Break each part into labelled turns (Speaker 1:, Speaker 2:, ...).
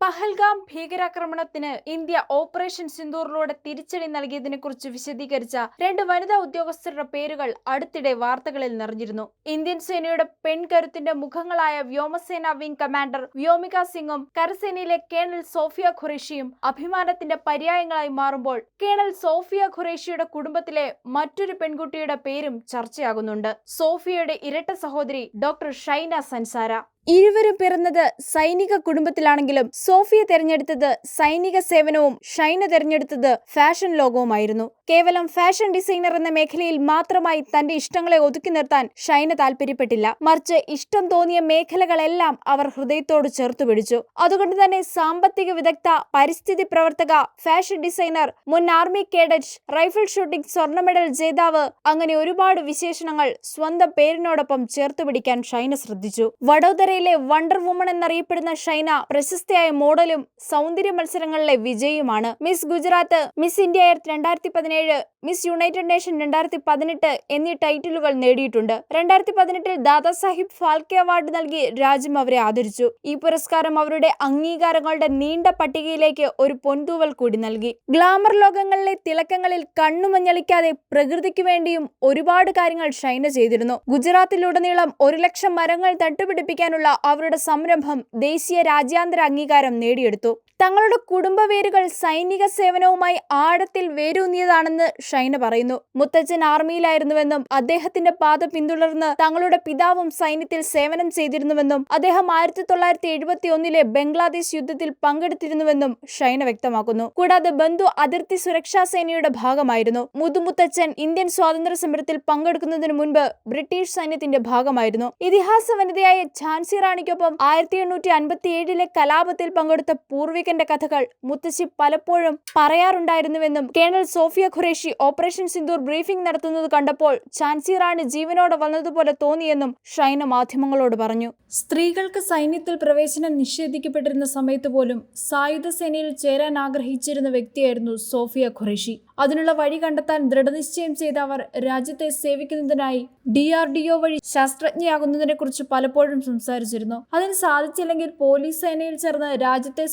Speaker 1: പഹൽഗാം ഭീകരാക്രമണത്തിന് India operation സിന്ദൂറിലൂടെ തിരിച്ചടി നൽകിയതിനെ കുറിച്ച് വിശദീകരിച്ച രണ്ട് വനിതാ ഉദ്യോഗസ്ഥരുടെ പേരുകൾ അടുത്തിടെ വാർത്തകളിൽ നിറഞ്ഞിരുന്നു. ഇന്ത്യൻ സേനയുടെ പെൺകരുത്തിന്റെ മുഖങ്ങളായ വ്യോമസേന വിംഗ് കമാൻഡർ വ്യോമിക സിംഗും കരസേനയിലെ കേണൽ സോഫിയ ഖുറേഷിയും അഭിമാനത്തിന്റെ പര്യായങ്ങളായി മാറുമ്പോൾ കേണൽ സോഫിയ ഖുറേഷിയുടെ കുടുംബത്തിലെ മറ്റൊരു പെൺകുട്ടിയുടെ പേരും ചർച്ചയാകുന്നുണ്ട്. സോഫിയയുടെ ഇരട്ട സഹോദരി ഡോക്ടർ ഷൈന സൻസാര. ഇരുവരും പിറന്നത് സൈനിക കുടുംബത്തിലാണെങ്കിലും സോഫിയ തെരഞ്ഞെടുത്തത് സൈനിക സേവനവും ഷൈന തെരഞ്ഞെടുത്തത് ഫാഷൻ ലോകവുമായിരുന്നു. കേവലം ഫാഷൻ ഡിസൈനർ എന്ന മേഖലയിൽ മാത്രമായി തന്റെ ഇഷ്ടങ്ങളെ ഒതുക്കി നിർത്താൻ ഷൈന താല്പര്യപ്പെട്ടില്ല. മറിച്ച് ഇഷ്ടം തോന്നിയ മേഖലകളെല്ലാം അവർ ഹൃദയത്തോട് ചേർത്തു പിടിച്ചു. അതുകൊണ്ട് തന്നെ സാമ്പത്തിക വിദഗ്ധ പരിസ്ഥിതി പ്രവർത്തക ഫാഷൻ ഡിസൈനർ മുൻ ആർമി കേഡറ്റ് റൈഫിൾ ഷൂട്ടിംഗ് സ്വർണ മെഡൽ ജേതാവ് അങ്ങനെ ഒരുപാട് വിശേഷണങ്ങൾ സ്വന്തം പേരിനോടൊപ്പം ചേർത്തുപിടിക്കാൻ ഷൈന ശ്രദ്ധിച്ചു. വഡോദരയിലെ വണ്ടർ വുമൺ എന്നറിയപ്പെടുന്ന ഷൈന പ്രശസ്തയായ മോഡലും സൗന്ദര്യ മത്സരങ്ങളിലെ വിജയിയുമാണ്. Miss Gujarat miss India earth രണ്ടായിരത്തി പതിനേഴ് മിസ് യുണൈറ്റഡ് നേഷൻ രണ്ടായിരത്തി പതിനെട്ട് എന്നീ ടൈറ്റിലുകൾ നേടിയിട്ടുണ്ട്. രണ്ടായിരത്തി പതിനെട്ടിൽ ദാദാസാഹിബ് ഫാൽക്കെ അവാർഡ് നൽകി രാജ്യം അവരെ ആദരിച്ചു. ഈ പുരസ്കാരം അവരുടെ അംഗീകാരങ്ങളുടെ നീണ്ട പട്ടികയിലേക്ക് ഒരു പൊൻതൂവൽ കൂടി നൽകി. ഗ്ലാമർ ലോകങ്ങളിലെ തിളക്കങ്ങളിൽ കണ്ണുമഞ്ഞളിക്കാതെ പ്രകൃതിക്ക് വേണ്ടിയും ഒരുപാട് കാര്യങ്ങൾ ഷൈന ചെയ്തിരുന്നു. ഗുജറാത്തിലുടനീളം ഒരു ലക്ഷം മരങ്ങൾ നട്ടുപിടിപ്പിക്കാനുള്ള അവരുടെ സംരംഭം ദേശീയ രാജ്യാന്തര അംഗീകാരം നേടിയെടുത്തു. തങ്ങളുടെ കുടുംബ വേരുകൾ സൈനിക സേവനവുമായി ആഴത്തിൽ വേരൂന്നിയതാണെന്ന് ഷൈന പറയുന്നു. മുത്തച്ഛൻ ആർമിയിലായിരുന്നുവെന്നും അദ്ദേഹത്തിന്റെ പാത പിന്തുടർന്ന് തങ്ങളുടെ പിതാവും സൈന്യത്തിൽ സേവനം ചെയ്തിരുന്നുവെന്നും അദ്ദേഹം ആയിരത്തി തൊള്ളായിരത്തി എഴുപത്തി ഒന്നിലെ ബംഗ്ലാദേശ് യുദ്ധത്തിൽ പങ്കെടുത്തിരുന്നുവെന്നും ഷൈന വ്യക്തമാക്കുന്നു. കൂടാതെ ബന്ധു അതിർത്തി സുരക്ഷാ സേനയുടെ ഭാഗമായിരുന്നു. മുതുമുത്തച്ഛൻ ഇന്ത്യൻ സ്വാതന്ത്ര്യ സമരത്തിൽ പങ്കെടുക്കുന്നതിന് മുൻപ് ബ്രിട്ടീഷ് സൈന്യത്തിന്റെ ഭാഗമായിരുന്നു. ഇതിഹാസ വനിതയായ ഝാൻസി റാണിക്കൊപ്പം ആയിരത്തി എണ്ണൂറ്റി അൻപത്തി ഏഴിലെ കലാപത്തിൽ പങ്കെടുത്ത പൂർവികന്റെ കഥകൾ മുത്തശ്ശി പലപ്പോഴും പറയാറുണ്ടായിരുന്നുവെന്നും colonel Sofiya Qureshi operation Sindoor briefing നടത്തുന്നത് കണ്ടപ്പോൾ ഝാൻസി റാണി ജീവനോടെ വന്നതുപോലെ തോന്നിയെന്നും ഷൈന മാധ്യമങ്ങളോട് പറഞ്ഞു. സ്ത്രീകൾക്ക് സൈന്യത്തിൽ പ്രവേശനം നിഷേധിക്കപ്പെട്ടിരുന്ന സമയത്ത് പോലും സായുധ സേനയിൽ ചേരാൻ ആഗ്രഹിച്ചിരുന്ന വ്യക്തിയായിരുന്നു സോഫിയ ഖുറേഷി. അതിനുള്ള വഴി കണ്ടെത്താൻ ദൃഢനിശ്ചയം ചെയ്ത അവർ രാജ്യത്തെ സേവിക്കുന്നതിനായി ഡി ആർ ഡി ഒ വഴി ശാസ്ത്രജ്ഞയാകുന്നതിനെ കുറിച്ച് പലപ്പോഴും സംസാരിച്ചിരുന്നു. അതിന് സാധിച്ചില്ലെങ്കിൽ പോലീസ് സേനയിൽ ചേർന്ന് രാജ്യത്തെ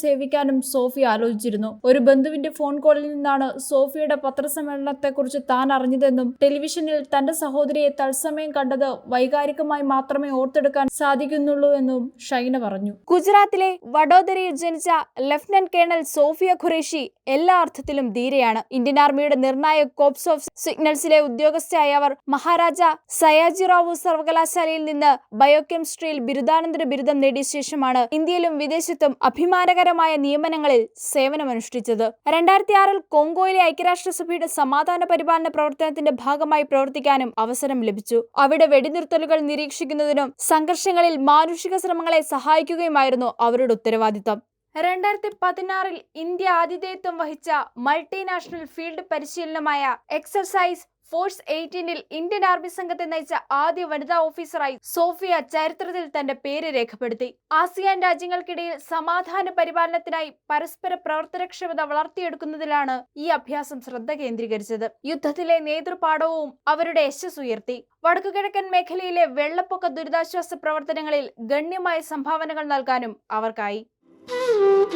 Speaker 1: സേവിക്കാനും സോഫി ആലോചിച്ചിരുന്നു. ഒരു ബന്ധുവിന്റെ ഫോൺ കോളിൽ നിന്നാണ് സോഫിയയുടെ പത്രസമ്മേളനത്തെക്കുറിച്ച് താൻ അറിഞ്ഞതെന്നും ടെലിവിഷനിൽ തന്റെ സഹോദരിയെ തത്സമയം കണ്ടത് വൈകാരികമായി മാത്രമേ ഓർത്തെടുക്കാൻ സാധിക്കുന്നുള്ളൂ എന്നും ഷൈന പറഞ്ഞു. ഗുജറാത്തിലെ വഡോദരയിൽ ജനിച്ച ലഫ്റ്റനന്റ് കേണൽ സോഫിയ ഖുറേഷി എല്ലാ അർത്ഥത്തിലും ധീരയാണ്. ഇന്ത്യൻ ആർമിയുടെ നിർണായക കോപ്സ് ഓഫ് സിഗ്നൽസിലെ ഉദ്യോഗസ്ഥയായ അവർ മഹാരാജ സയാജിറാവു സർവകലാശാലയിൽ നിന്ന് ബയോകെമിസ്ട്രിയിൽ ബിരുദാനന്തര ബിരുദം നേടിയ ശേഷമാണ് ഇന്ത്യയിലും വിദേശത്തും അഭിമാനകരമായ നിയമനങ്ങളിൽ സേവനമനുഷ്ഠിച്ചത്. രണ്ടായിരത്തി ആറിൽ കോങ്കോയിലെ ഐക്യരാഷ്ട്രസഭയുടെ സമാധാന പരിപാലന പ്രവർത്തനത്തിന്റെ ഭാഗമായി പ്രവർത്തിക്കാനും അവസരം ലഭിച്ചു. അവിടെ വെടിനിർത്തലുകൾ നിരീക്ഷിക്കുന്നതിനും സംഘർഷങ്ങളിൽ മാനുഷിക ശ്രമങ്ങളെ സഹായിക്കുകയുമായിരുന്നു അവരുടെ ഉത്തരവാദിത്തം. രണ്ടായിരത്തി പതിനാറിൽ ഇന്ത്യ ആതിഥേയത്വം വഹിച്ച മൾട്ടിനാഷണൽ ഫീൽഡ് പരിശീലനമായ എക്സർസൈസ് ഫോഴ്സ് എയ്റ്റീനിൽ ഇന്ത്യൻ ആർമി സംഘത്തെ നയിച്ച ആദ്യ വനിതാ ഓഫീസറായി സോഫിയ ചരിത്രത്തിൽ തന്റെ പേര് രേഖപ്പെടുത്തി. ആസിയാൻ രാജ്യങ്ങൾക്കിടയിൽ സമാധാന പരിപാലനത്തിനായി പരസ്പര പ്രവർത്തനക്ഷമത വളർത്തിയെടുക്കുന്നതിലാണ് ഈ അഭ്യാസം ശ്രദ്ധ കേന്ദ്രീകരിച്ചത്. യുദ്ധത്തിലെ നേതൃപാഠവും അവരുടെ യശസ് ഉയർത്തി. വടക്കുകിഴക്കൻ മേഖലയിലെ വെള്ളപ്പൊക്ക ദുരിതാശ്വാസ പ്രവർത്തനങ്ങളിൽ ഗണ്യമായ സംഭാവനകൾ നൽകാനും അവർക്കായി. Thank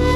Speaker 1: you.